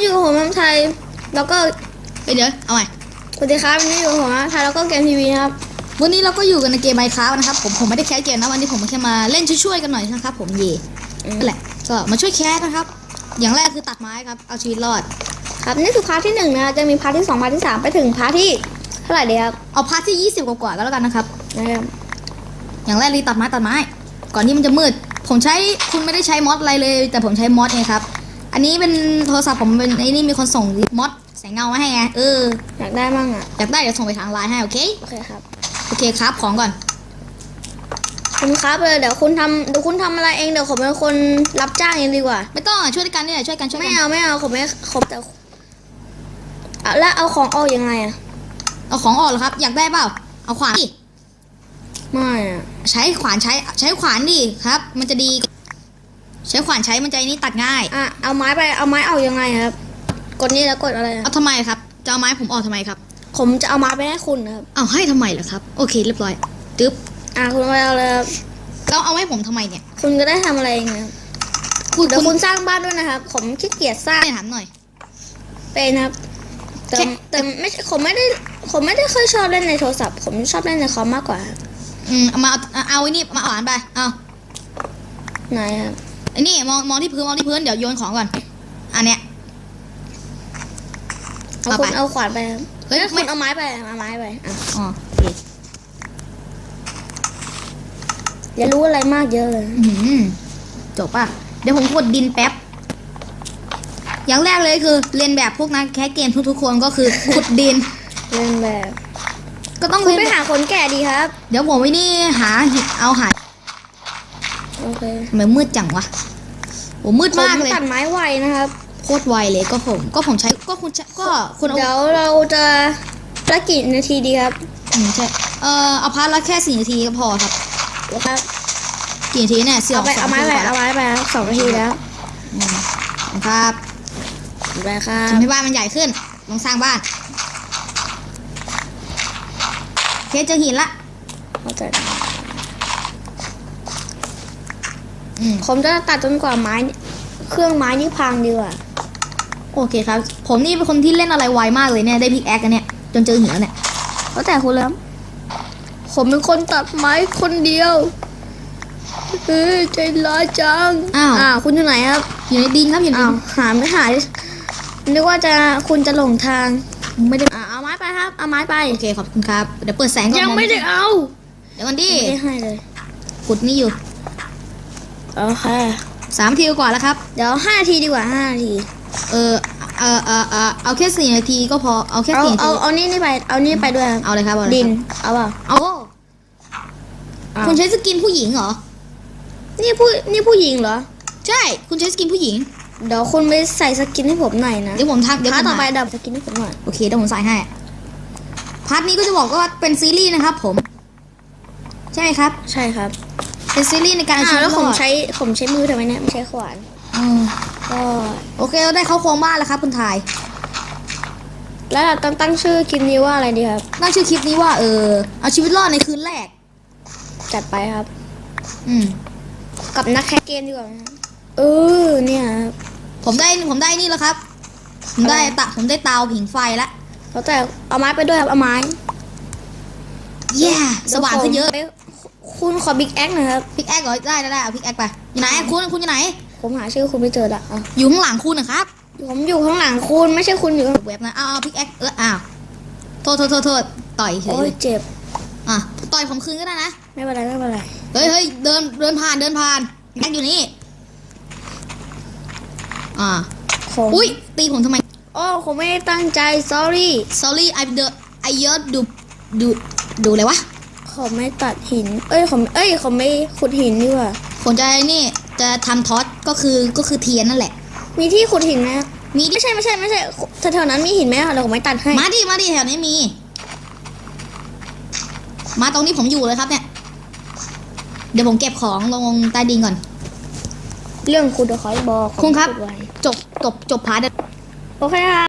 อยู่กับผมน้ำไทย แล้วก็เฮ้ยเดี๋ยวเอาใหม่สวัสดีครับวันนี้อยู่กับผมน้ำไทยแล้วก็เกมทีวีนะครับ วันนี้เราก็อยู่กันในเกมไมค์ค a f t นะครับ ผมผมไม่ได้แคสเกมนะวันนี้ผมแค่มาเล่นช่วยๆกันหน่อยนะครับ ผมเย่อืมนั่นแหละก็มาช่วยแคสนะครับ อย่างแรกคือตัดไม้ครับ เอาชีวิตรอด ครับนี่คือพาร์ทที่หนึ่งนะครับจะมีพาร์ทที่สองพาร์ทที่สามไปถึงพาร์ทที่เท่าไหร่ดีครับเอาพาร์ทที่20กว่าๆก็แล้วกันนะครับนะครับอย่างแรกรีตัดไม้ตัดไม้ ก่อนที่มันจะมืด ผมใช้คุณไม่ได้ใช้มอดอะไรเลย แต่ผมใช้มอดเองครับ อันนี้เป็นโทรศัพท์ผมเป็นไอ้นี่มีคนส่งมอดแสงเงามาให้ไงเอออยากได้มั่งอะ อยากได้เดี๋ยวส่งไปทางไลน์ให้โอเค โอเคครับ โอเคครับของก่อน คุณครับเลยเดี๋ยวคุณทำเดี๋ยวคุณทำอะไรเองเดี๋ยวผมเป็นคนรับจ้างเองดีกว่า ไม่ต้องอะช่วยกันนี่แหละช่วยกันช่วยไม่กันเอาไม่เอาผมไม่ผมแต่เอาแล้วเอาของออกยังไงอะเอาของออกเหรอครับ อยากได้เปล่าเอาขวานดิไม่อะใช้ขวานใช้ใช้ขวานดิครับ มันจะดี ใช้ขวานใช้มันจะไอ้นี่ตัดง่ายอะเอาไม้ไปเอาไม้เอายังไงครับ กดนี่แล้วกดอะไรอะเอาทำไมครับจะเอาไม้ผมออกทำไมครับผมจะเอาไม้ไปให้คุณนะครับเอาให้ทำไมล่ะครับ โอเคเรียบร้อยตึ๊บอะคุณไปเอาเลยครับแล้วเอาให้ผมทำไมเนี่ยคุณก็ได้ทำอะไรเองนะครับคุณเดี๋ยวคุคุณณสร้างบ้านด้วยนะครับ ผมขี้เกียจสร้างณถามหน่อย เป็นครับ แต่แค่ แต่ไม่ใช่ผมไม่ได้ผมไม่ได้เคยชอบเล่นในโทรศัพท์ ผมชอบเล่นในคอมมากกว่าครับอืมเอามาเอาเอาเอาไอ้นี่มาเอาขวานไปเอาไหนครับ ไอ้นี่มองมองที่พื้นมองที่พื้นเดี๋ยวโยนของก่อน อันเนี้ยเอาเอาคุไปณเอาขวานไปครับเฮ้ยแล้วคุไม่ ณเอาไม้ไปเอาไม้ไปอะอ๋อโอเคอย่ารู้อะไรมากเยอะเลยอื้อหือจบป่ะ เดี๋ยวผมขุดดินแป๊บ อย่างแรกเลยคือเรียนแบบพวกนักแคสเกมทุกๆคนก็คือ ขุดดิน เล่นแบบก็ต้องคุณเรียนไปหาคนแก่ดีครับ เดี๋ยวผมไว้นี่หาหินเอาหา โอเคทำไมมืดจังวะโอ้มืดผมมากเลย ตัดไม้ไวนะครับ โคตรไวเลยก็ผม ก็ผมใช้ก็คุณใช้ก็คุณเอาเดี๋ยวเราจะละกี่นาทีดีครับอืมใช่เออเอาพาร์ทละแค่สี่นาทีก็พอครับครับกี่นาทีเนี่ยเสี่ยวเอาไปสเอางไม้นาไปทีกว่าเอาไม้ไปครับสองนาทีแล้วอืมครับไปครับทำให้บ้านมันใหญ่ขึ้นต้องสร้างบ้านโอเคเจอหินละเข้าใจ อืม ผมจะตัดจนกว่าไม้นี่เครื่องไม้นี่พังดีกว่าโอเคครับ ผมนี่เป็นคนที่เล่นอะไรไวมากเลยเนี่ย ได้พิกแอคกันเนี่ย จนเจอหินแล้วเนี่ยแล้วแต่คุณแล้วผมเป็นคนตัดไม้คนเดียวเฮ้ยใจร้ายจัง อ้าวอ้าวคุณอยู่ไหนครับ อยู่ในดินครับอยู่ในอ้าดิวนหาไม่หานึกว่าจะคุณจะหลงทาง ไม่ได้อ่าเอาไม้ไปครับ เอาไม้ไป โอเค ขอบคุณครับ เดี๋ยวเปิดแสงก่อนยังไม่ได้เอา เดี๋ยวกันดิไม่ได้ให้เลยขุดนี่อยู่ โอเคสามนาทีกว่าแล้วครับ เดี๋ยวห้านาทีดีกว่าห้านาที เออเออเออเออเอาแค่สี่นาทีก็พอเอาแค่เอาสี่นาเอาทีเอานี่นี่ไป เอานี่ไปด้วยครับเอาเลยครับเอาเลยดินครับเอาเปล่าเอาเอาคุณใช้สกินผู้หญิงเหรอ นี่ผู้นี่ผู้หญิงเหรอ ใช่ คุณใช้สกินผู้หญิง เดี๋ยวคุณไปใส่สกินให้ผมหน่อยนะเดี๋ยวผมทักเดี๋ยวพาผมต่อไปหาดับสกินให้ผมหน่อยโอเคเดี๋ยวผมใส่ให้พาร์ทนี้ก็จะบอกว่าเป็นซีรีส์นะครับผม ใช่ไหมครับ ใช่ครับ เป็นซีรีส์ในการอ้าเอาวชีวิตแล้วผมรอดใช้ผมใช้มือทำไมเนี่ยไม่ใช้ขวานอืมก็โอเคเราได้เข้าโครงบ้านแล้วครับคุณทาย แล้วเราต้องตั้งชื่อคลิปนี้ว่าอะไรดีครับ ตั้งชื่อคลิปนี้ว่าเออเอาชีวิตรอดในคืนแรก จัดไปครับ อืม กับนักแคสเกมดีกว่าไหมครับเออเนี่ยครับผมได้ผมได้นี่แล้วครับ ผมได้อะไรตะผมได้เตาผิงไฟแล้วแล้วแต่เอาไม้ไปด้วยครับเอาไม้เย้สว่างขึ้นเยอะ ดี๋วผม คุณขอบิ๊กแอคหน่อยครับพิกแอคเหรอได้ได้ได้เอาพิกแอคไปอยู่ไหนคุณคุณอยู่ไหน ผมหาชื่อคุณไม่เจอละอะอยู่ข้างหลังคุณนะครับผมอยู่ข้างหลังคุณไม่ใช่คุณอยู่ข้างเว็บนะเอาเอาพิกแอคเอออ้าวโทษโทษโทษโทษต่อยเฉยโอ้เลยยเจ็บ อะต่อยผมคืนก็ได้นะ ไม่เป็นไรไม่เป็นไรเฮ้ยเฮ้ยเดินเดินผ่านเดินผ่านแม็กอยู่นี่ อ่า ผมอุ้ยตีผมทำไมโอ้ผมไม่ได้ตั้งใจ sorry sorry I the I just do do ดูอะไรวะ ผมไม่ตัดหิน เอ้ยผมเอ้ยผมไม่ขุดหินดีกว่าผมจะนี่จะทำท็อตก็คือก็คือเทียนนั่นแหละ มีที่ขุดหินไหมมีดิไม่ใช่ไม่ใช่ไม่ใช่แถวๆนั้นมีหินไหมเดี๋ยวผมไม่ตัดให้ มาดิมาดิแถวนี้มี มาตรงนี้ผมอยู่เลยครับเนี่ย เดี๋ยวผมเก็บของลงใต้ดินก่อน เรื่องคุณเดี๋ยวขอบอกคุณครับผมขุดไว้จบจบจบพาร์ทโอเคครับ